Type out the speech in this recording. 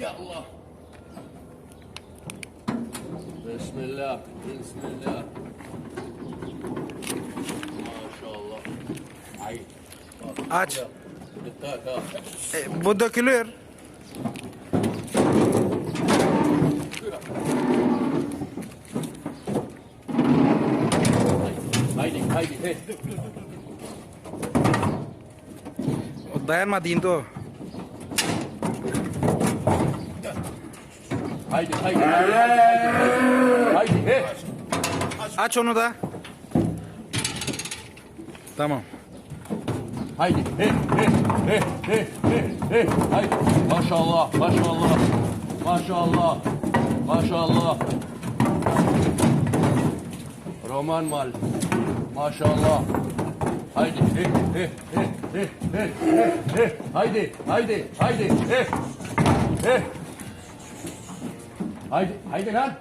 Ya Allah. Bismillah. Bismillah. Maşallah. Ay. Bak, Aç. Dikkat ha. E, bu dökülür. Haydi haydi. Hey. O dayanmadı indi o. Haydi haydi. Haydi haydi. Haydi. Hey. Aç onu da. Tamam. Haydi. Hey, hey, hey, hey, hey, hey. Haydi. Maşallah, maşallah. Maşallah. Maşallah. Roman mal. Maşallah. Haydi. Hey, hey, hey, hey, hey, hey, hey. Haydi, haydi, haydi. Hey. Hey. Haydi, haydi lan.